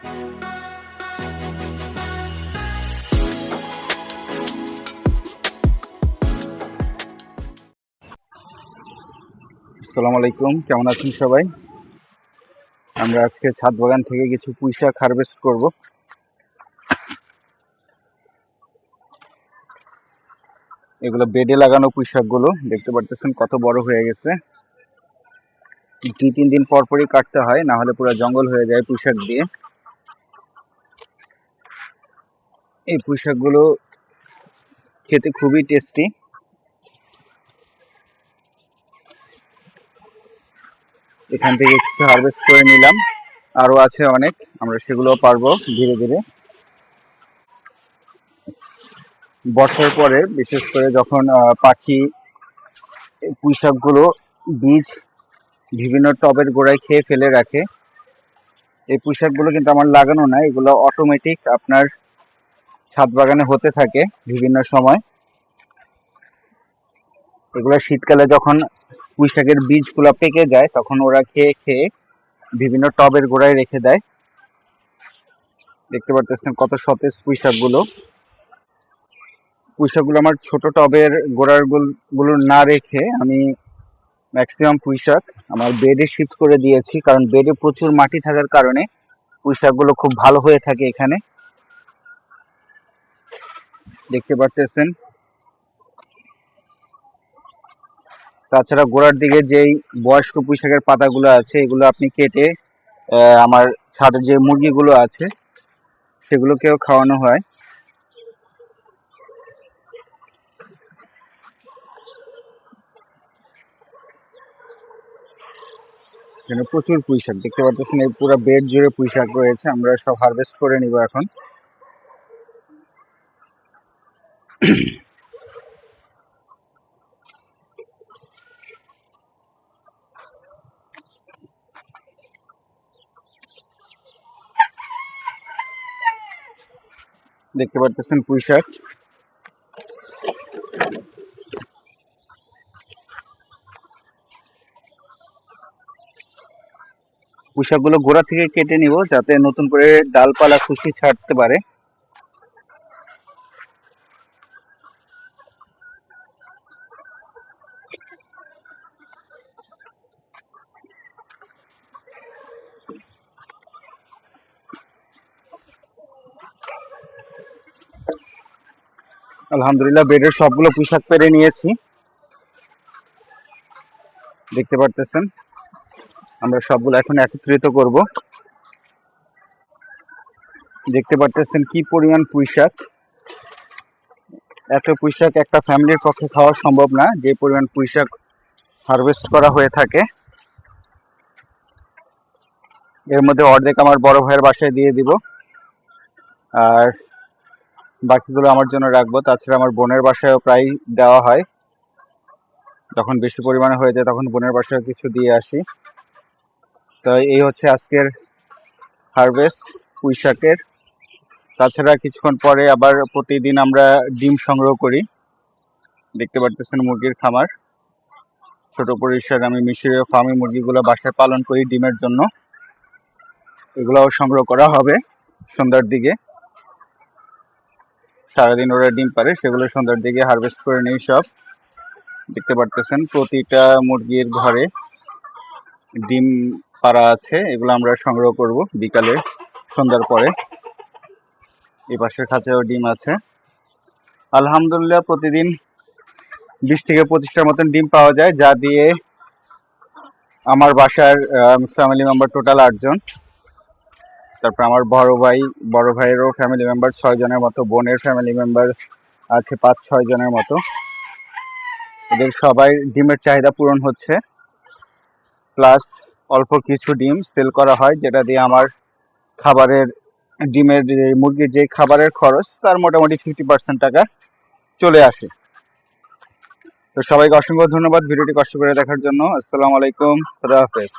আসসালামু আলাইকুম, কেমন আছেন সবাই? আমরা আজকে ছাদ বাগান থেকে কিছু পুঁই শাক হারভেস্ট করব। এগুলো বেডে লাগানো পুঁই দেখতে পারতেছেন কত বড় হয়ে গেছে। দুই, তিন দিন পর পরই কাটতে হয়, না হলে পুরো জঙ্গল হয়ে যায় পুঁই শাক দিয়ে। এই পুঁই শাকগুলো খেতে খুবই টেস্টি এখান থেকে কিছু হারভেস্ট করে নিলাম। আরও আছে অনেক, আমরা সেগুলো পারব ধীরে ধীরে। বর্ষার পরে বিশেষ করে যখন পাখি এই পুঁই শাকগুলো বীজ বিভিন্ন টবের গোড়ায় খেয়ে ফেলে রাখে, এই পুঁই শাকগুলো কিন্তু আমার লাগানো না এগুলো অটোমেটিক আপনার ছাদ বাগানে হতে থাকে বিভিন্ন সময়। এগুলো শীতকালে যখন পুঁই শাকের বীজগুলো পেকে যায়, তখন ওরা খেয়ে খেয়ে বিভিন্ন টবের গোড়ায় রেখে দেয়। দেখতে পারতেছেন কত সতেজ পুঁই শাকগুলো। পুঁই শাকগুলো আমার ছোট টবের গোড়ারগুলো না রেখে আমি ম্যাক্সিমাম পুঁই শাক আমার বেডে শিফট করে দিয়েছি, কারণ বেডে প্রচুর মাটি থাকার কারণে পুঁই শাকগুলো খুব ভালো হয়ে থাকে এখানে। দেখতে পারতেছেন। তাছাড়া গোড়ার দিকে যেই বয়স্ক পুঁই শাকের পাতাগুলো আছে, এগুলো আপনি কেটে আমার ছাদে যে মুরগিগুলো আছে, সেগুলোকেও খাওয়ানো হয়। এখানে প্রচুর পুঁই শাক দেখতে পাচ্ছেন এই পুরো বেড জুড়ে পুঁই শাক রয়েছে, আমরা সব হারভেস্ট করে নিব এখন। দেখতে পাচ্ছেন পুঁই শাক। পুঁই শাকগুলো গোড়া থেকে কেটে নিব যাতে নতুন করে ডালপালা খুশি ছাড়তে পারে। আলহামদুলিল্লাহ, বেডের সবগুলো পুঁই শাক পেরে নিয়েছি। দেখতে পারতেছেন? আমরা সবগুলো এখন একত্রিত করব। দেখতে পারতেছেন কি পরিমাণ পুঁই শাক এত পুঁই শাক একটা ফ্যামিলির পক্ষে খাওয়া সম্ভব না, যে পরিমাণ পুঁই শাক হারভেস্ট করা হয়ে থাকে। এর মধ্যে অর্ধেক আমার বড় ভাইয়ের বাসায় দিয়ে দিব। আর বাকিগুলো আমার জন্য রাখব। তাছাড়া আমার বোনের বাসায়ও প্রায় দেওয়া হয়। যখন বেশি পরিমাণে হয়ে যায় তখন বোনের বাসায় কিছু দিয়ে আসি। তো এই হচ্ছে আজকের হারভেস্ট পুঁই শাকের তাছাড়া কিছুক্ষণ পরে আবার প্রতিদিন আমরা ডিম সংগ্রহ করি। দেখতে পারতেছেন মুরগির খামার। ছোট পরিসর আমি মিশরীয় ফার্মে মুরগিগুলো বাসায় পালন করি ডিমের জন্য। এগুলোও সংগ্রহ করা হবে সন্ধ্যার দিকে। সারাদিন ওরা ডিম পারে সেগুলো সন্ধ্যার দিকে হারভেস্ট করে নেই সব। দেখতে পারতেছেন প্রতিটা মুরগির ঘরে ডিম পাড়া আছে, এগুলো আমরা সংগ্রহ করব বিকালে, সন্ধ্যার পরে। এই পাশের খাঁচাও ডিম আছে। আলহামদুলিল্লাহ প্রতিদিন বিশ থেকে পঁচিশটার মতন ডিম পাওয়া যায়, যা দিয়ে আমার বাসার ফ্যামিলি মেম্বার টোটাল আটজন। তারপর আমার বড় ভাই, বড় ভাইয়েরও ফ্যামিলি মেম্বার ছয় জনের মতো, বোনের ফ্যামিলি মেম্বার আছে পাঁচ, ছয় জনের মতো। এদের সবাই ডিমের চাহিদা পূরণ হচ্ছে। প্লাস অল্প কিছু ডিম সেল করা হয়, যেটা দিয়ে আমার খাবারের, ডিমের মুরগির যে খাবারের খরচ, তার মোটামুটি ফিফটি পার্সেন্ট টাকা চলে আসে। তো সবাইকে অসংখ্য ধন্যবাদ ভিডিওটি কষ্ট করে দেখার জন্য। আসসালামু আলাইকুম, খুদা হাফেজ।